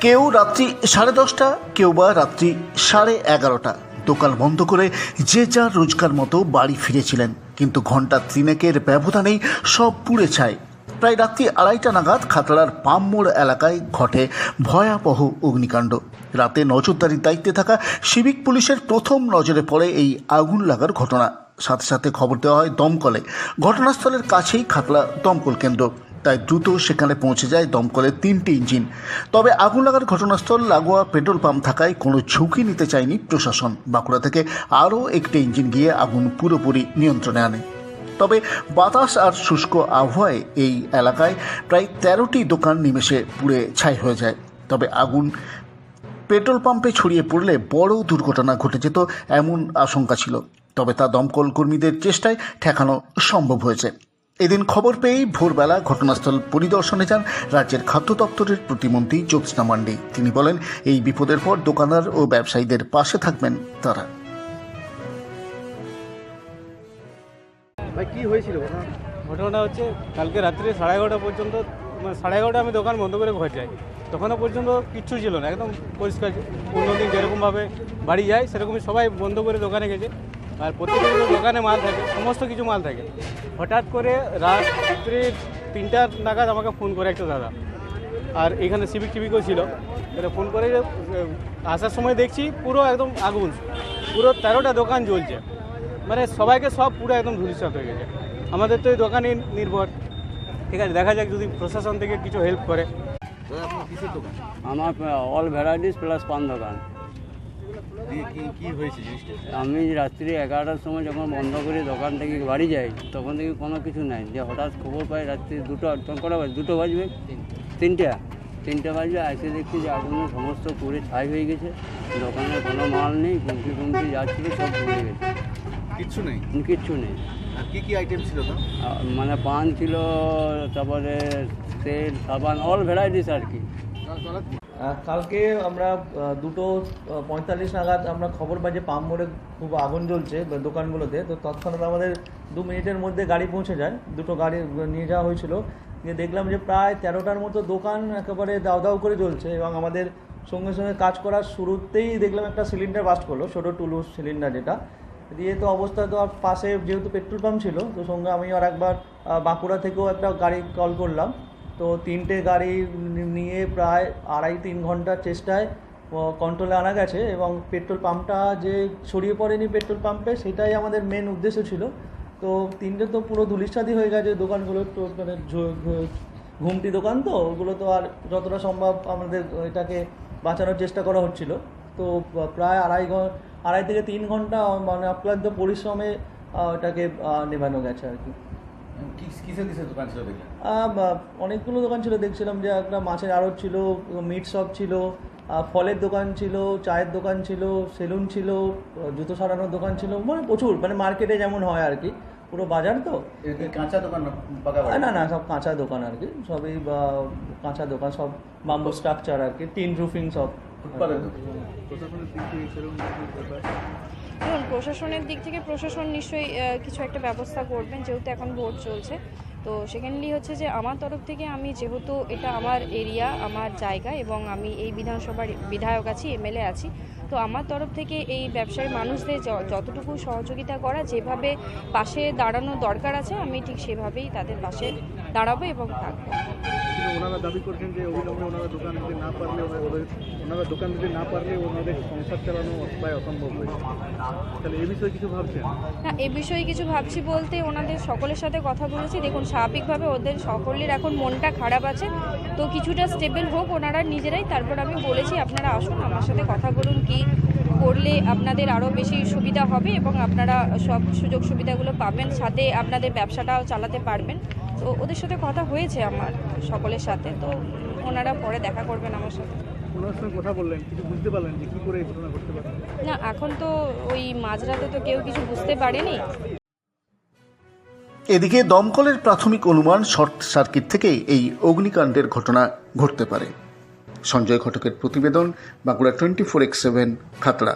কেউ রাত্রি সাড়ে দশটা, কেউ বা রাত্রি সাড়ে এগারোটা। দোকান বন্ধ করে যে যার রোজগার মতো বাড়ি ফিরেছিলেন। কিন্তু ঘণ্টা তিনেকের ব্যবধানেই সব পুড়ে ছায়। প্রায় রাত্রি আড়াইটা নাগাদ খাতড়ার পামমোড় এলাকায় ঘটে ভয়াবহ অগ্নিকাণ্ড। রাতে নজরদারির দায়িত্বে থাকা সিভিক পুলিশের প্রথম নজরে পড়ে এই আগুন লাগার ঘটনা। সাথে সাথে খবর দেওয়া হয় দমকলে। ঘটনাস্থলের কাছেই খাতলা দমকল কেন্দ্র। তাই দ্রুত সেখানে পৌঁছে যায় দমকলের তিনটি ইঞ্জিন। তবে আগুন লাগার ঘটনাস্থল লাগোয়া পেট্রোল পাম্প থাকায় কোনো ঝুঁকি নিতে চায়নি প্রশাসন। বাঁকুড়া থেকে আরও একটি ইঞ্জিন গিয়ে আগুন পুরোপুরি নিয়ন্ত্রণে আনে। তবে বাতাস আর শুষ্ক আবহাওয়ায় এই এলাকায় প্রায় তেরোটি দোকান নিমেষে পুড়ে ছাই হয়ে যায়। তবে আগুন পেট্রোল পাম্পে ছড়িয়ে পড়লে বড় দুর্ঘটনা ঘটে যেত এমন আশঙ্কা ছিল। তবে তা দমকল কর্মীদের চেষ্টায় ঠেকানো সম্ভব হয়েছে। এদিন খবর পেয়েই ভোরবেলা ঘটনাস্থল পরিদর্শনে যান রাজ্যের খাদ্য দপ্তরের প্রতিমন্ত্রী জ্যোৎস্না মান্ডি। তিনি বলেন এই বিপদের পর দোকানদার ও ব্যবসায়ীদের পাশে থাকবেন তারা। ভাই কি হয়েছিল ঘটনা? ঘটনাটা হচ্ছে কালকে রাত্রি সাড়ে এগারোটা পর্যন্ত মানে সাড়ে এগারোটা আমি দোকান বন্ধ করে ঘর যাই। তখনও পর্যন্ত কিচ্ছু ছিল না একদম পরিষ্কার অন্যদিন যেরকমভাবে বাড়ি যায় সেরকমই সবাই বন্ধ করে দোকানে গেছে। আর প্রত্যেকের দোকানে মাল থাকে, সমস্ত কিছু মাল থাকে। হঠাৎ করে রাত রাত্রি তিনটার নাগাদ আমাকে ফোন করে একটা দাদা। আর এখানে সিভিক টিভিকও ছিল। এটা ফোন করে আসার সময় দেখছি পুরো একদম আগুন। পুরো তেরোটা দোকান জ্বলছে। মানে সবাইকে সব পুরো একদম ধূলিসাৎ হয়ে গেছে। আমাদের তো এই দোকানই নির্ভর। ঠিক আছে, দেখা যাক যদি প্রশাসন থেকে কিছু হেল্প করে। দোকান আমার অল ভ্যারাইটিস প্লাস পান দোকান। কি কি হয়েছে জিনিসটা? আমি রাত্রি এগারোটার সময় যখন বন্ধ করে দোকান থেকে বাড়ি যাই তখন থেকে কোনো কিছু নাই। যে হঠাৎ খবর পাই রাত্রি দুটো তখন কটা বাজে? দুটো বাজবে? তিনটা। তিনটা বাজবে এসে দেখছি যে আগুনে সমস্ত পুড়ে ছাই হয়ে গেছে। দোকানে কোনো মাল নেই গুমটি গুমটি যাচ্ছিল সব পুড়ে গেছে। কিচ্ছু নেই? কিচ্ছু নেই। কি কি আইটেম ছিল মানে পান ছিল তারপরে তেল সাবান অল ভ্যারাইটিস আর কি? কালকে আমরা দুটো পঁয়তাল্লিশ নাগাদ আমরা খবর পাই যে পাম্প মোড়ে খুব আগুন জ্বলছে দোকানগুলোতে। তো তৎক্ষণাৎ আমাদের দু মিনিটের মধ্যে গাড়ি পৌঁছে যায়। দুটো গাড়ি নিয়ে যাওয়া হয়েছিল। নিয়ে দেখলাম যে প্রায় তেরোটার মতো দোকান একেবারে দাও দাও করে জ্বলছে এবং আমাদের সঙ্গে সঙ্গে কাজ করার শুরুতেই দেখলাম একটা সিলিন্ডার বাস্ট করল, ছোটো টুলু সিলিন্ডার যেটা। দিয়ে তো অবস্থা তো আর পাশে যেহেতু পেট্রোল পাম্প ছিল, তো সঙ্গে আমি আর একবার বাঁকুড়া থেকেও একটা গাড়ি কল করলাম। তো তিনটে গাড়ি নিয়ে প্রায় আড়াই তিন ঘণ্টার চেষ্টায় কন্ট্রোলে আনা গেছে এবং পেট্রোল পাম্পটা যে ছড়িয়ে পড়েনি পেট্রোল পাম্পে সেটাই আমাদের মেন উদ্দেশ্য ছিল। তো তিনটে তো পুরো ধুলিসাদি হয়ে গেছে, দোকানগুলো তো মানে ঘুমটি দোকান তো, ওগুলো তো আর যতটা সম্ভব আমাদের এটাকে বাঁচানোর চেষ্টা করা হচ্ছিল। তো প্রায় আড়াই ঘণ্টা আড়াই থেকে তিন ঘণ্টা মানে অক্লান্ত পরিশ্রমে এটাকে নেভানো গেছে আর কি। অনেকগুলো দোকান ছিল দেখছিলাম যে একটা মাছের আড়ত ছিল মিট শপ ছিল ফলের দোকান ছিল চায়ের দোকান ছিল সেলুন ছিল জুতো সারানোর দোকান ছিল মানে প্রচুর মানে মার্কেটে যেমন হয় আর কি পুরো বাজার তো। কাঁচা দোকান না না সব কাঁচা দোকান আর কি সবই কাঁচা দোকান সব বাম্বু স্ট্রাকচার আর কি টিন রুফিং সব। দেখুন, প্রশাসনের দিক থেকে প্রশাসন নিশ্চয়ই কিছু একটা ব্যবস্থা করবেন, যেহেতু এখন ভোট চলছে। তো সেকেন্ডলি হচ্ছে যে, আমার তরফ থেকে আমি যেহেতু এটা আমার এরিয়া, আমার জায়গা এবং আমি এই বিধানসভার বিধায়ক আছি, এমএলএ আছি, তো আমার তরফ থেকে এই ব্যবসায়ী মানুষদের যতটুকু সহযোগিতা করা, যেভাবে পাশে দাঁড়ানো দরকার আছে, আমি ঠিক সেভাবেই তাদের পাশে দাঁড়াবো এবং থাকব। কিন্তু ওনারা দাবি করছেন যে অবিলম্বে ওনারা দোকান দিতে না পারলে ওদের ওনারা দোকান দিতে না পারলে ওনাদের সংসার চালানো প্রায় অসম্ভব হয়েছে। তাহলে এ বিষয়ে কিছু ভাবছেন? না এ বিষয়ে কিছু ভাবছি বলতে ওনাদের সকলের সাথে কথা বলেছি। দেখুন স্বাভাবিকভাবে ওদের সকলের এখন মনটা খারাপ আছে। তো কিছুটা স্টেবল হোক ওনারা নিজেরাই, তারপর আমি বলেছি, আপনারা আসুন আমার সাথে কথা বলুন কি করলে আপনাদের আরও বেশি সুবিধা হবে এবং আপনারা সব সুযোগ সুবিধাগুলো পাবেন সাথে আপনাদের ব্যবসাটাও চালাতে পারবেন। তো ওদের সাথে কথা হয়েছে আমার সকলের সাথে তো ওনারা পরে দেখা করবেন আমার সাথে। কথা বললেন কিছু বুঝতে পারলেন যে কী করে ঘটনা ঘটতে পারে? না এখন তো ওই মাঝরাতে তো কেউ কিছু বুঝতে পারেনি। এদিকে দমকলের প্রাথমিক অনুমান শর্ট সার্কিট থেকেই এই অগ্নিকাণ্ডের ঘটনা ঘটতে পারে। সঞ্জয় ঘটকের প্রতিবেদন Bankura twenty four X seven Khatra.